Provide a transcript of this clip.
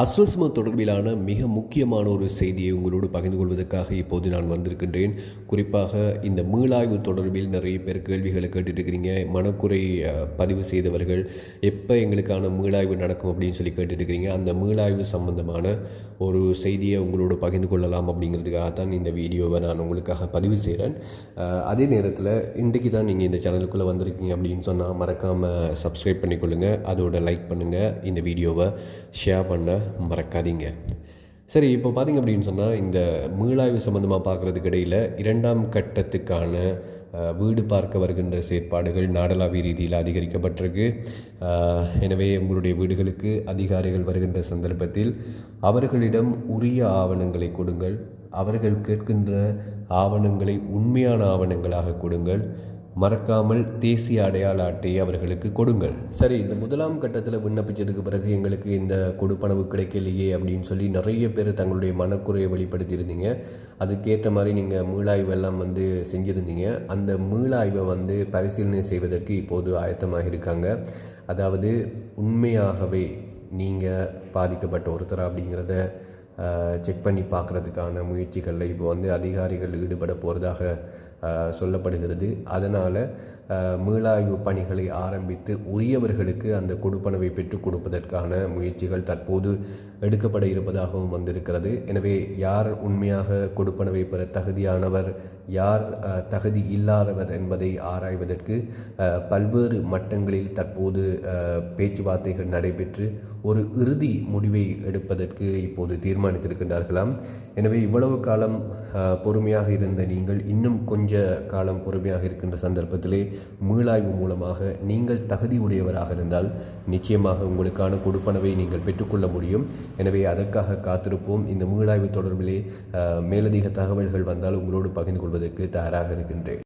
அஸ்வஸ்ம தொடர்பிலான மிக முக்கியமான ஒரு செய்தியை உங்களோடு பகிர்ந்து கொள்வதற்காக இப்போது நான் வந்திருக்கின்றேன். குறிப்பாக இந்த மீளாய்வு தொடர்பில் நிறைய பேர் கேள்விகளை கேட்டுட்டு இருக்கிறீங்க மனக்குறை பதிவு செய்தவர்கள் எப்போ எங்களுக்கான மீளாய்வு நடக்கும் அப்படின்னு சொல்லி கேட்டுட்டு இருக்கிறீங்க அந்த மீளாய்வு சம்பந்தமான ஒரு செய்தியை உங்களோடு பகிர்ந்து கொள்ளலாம் அப்படிங்கிறதுக்காக தான் இந்த வீடியோவை நான் உங்களுக்காக பதிவு செய்கிறேன் அதே நேரத்தில் இன்றைக்கு தான் நீங்கள் இந்த சேனலுக்குள்ளே வந்திருக்கீங்க அப்படின்னு சொன்னால் மறக்காமல் சப்ஸ்கிரைப் பண்ணிக்கொள்ளுங்கள் அதோட லைக் பண்ணுங்கள் இந்த வீடியோவை ஷேர் பண்ண மறக்காதீங்க. சரி இப்போ பார்த்தீங்க அப்படின்னு சொன்னால் இந்த மீளாய்வு சம்மந்தமாக பார்க்குறதுக்கு இடையில் இரண்டாம் கட்டத்துக்கான வீடு பார்க்க வருகின்ற செயற்பாடுகள் நாடளாவிய ரீதியில் அதிகரிக்கப்பட்டிருக்கு. எனவே உங்களுடைய வீடுகளுக்கு அதிகாரிகள் வருகின்ற சந்தர்ப்பத்தில் அவர்களிடம் உரிய ஆவணங்களை கொடுங்கள். அவர்கள் கேட்கின்ற ஆவணங்களை உண்மையான ஆவணங்களாக கொடுங்கள். மறக்காமல் தேசிய அடையாள அட்டையை அவர்களுக்கு கொடுங்கள். சரி இந்த முதலாம் கட்டத்தில் விண்ணப்பிச்சதுக்கு பிறகு எங்களுக்கு இந்த கொடுப்பனவு கிடைக்கலையே அப்படின்னு சொல்லி நிறைய பேர் தங்களுடைய மனக்குறையை வெளிப்படுத்தியிருந்தீங்க. அதுக்கேற்ற மாதிரி நீங்கள் மீளாய்வு எல்லாம் வந்து செஞ்சுருந்தீங்க. அந்த மீளாய்வை வந்து பரிசீலனை செய்வதற்கு இப்போது ஆயத்தமாக இருக்காங்க அதாவது உண்மையாகவே நீங்கள் பாதிக்கப்பட்ட ஒருத்தர் அப்படிங்கிறத செக் பண்ணி பார்க்குறதுக்கான முயற்சிகளில் இப்போ வந்து அதிகாரிகள் ஈடுபட போகிறதாக சொல்லப்படுகிறது. அதனால் மீளாய்வு பணிகளை ஆரம்பித்து உரியவர்களுக்கு அந்த கொடுப்பனவை பெற்றுக் கொடுப்பதற்கான முயற்சிகள் தற்போது எடுக்கப்பட இருப்பதாகவும் வந்திருக்கிறது. எனவே யார் உண்மையாக கொடுப்பனவை பெற தகுதியானவர் யார் தகுதி இல்லாதவர் என்பதை ஆராய்வதற்கு பல்வேறு மட்டங்களில் தற்போது பேச்சுவார்த்தைகள் நடைபெற்று ஒரு இறுதி முடிவை எடுப்பதற்கு இப்போது தீர்மானித்திருக்கின்றார்களாம். எனவே இவ்வளவு காலம் பொறுமையாக இருந்த நீங்கள் இன்னும் கொஞ்ச காலம் பொறுமையாக இருக்கின்ற சந்தர்ப்பத்திலே மீளாய்வு மூலமாக நீங்கள் தகுதி உடையவராக இருந்தால் நிச்சயமாக உங்களுக்கான கொடுப்பனவை நீங்கள் பெற்றுக்கொள்ள முடியும். எனவே அதற்காக காத்திருப்போம். இந்த மீளாய்வு தொடர்பிலே மேலதிக தகவல்கள் வந்தால் உங்களோடு பகிர்ந்து கொள்வதற்கு தயாராக இருக்கின்றேன்.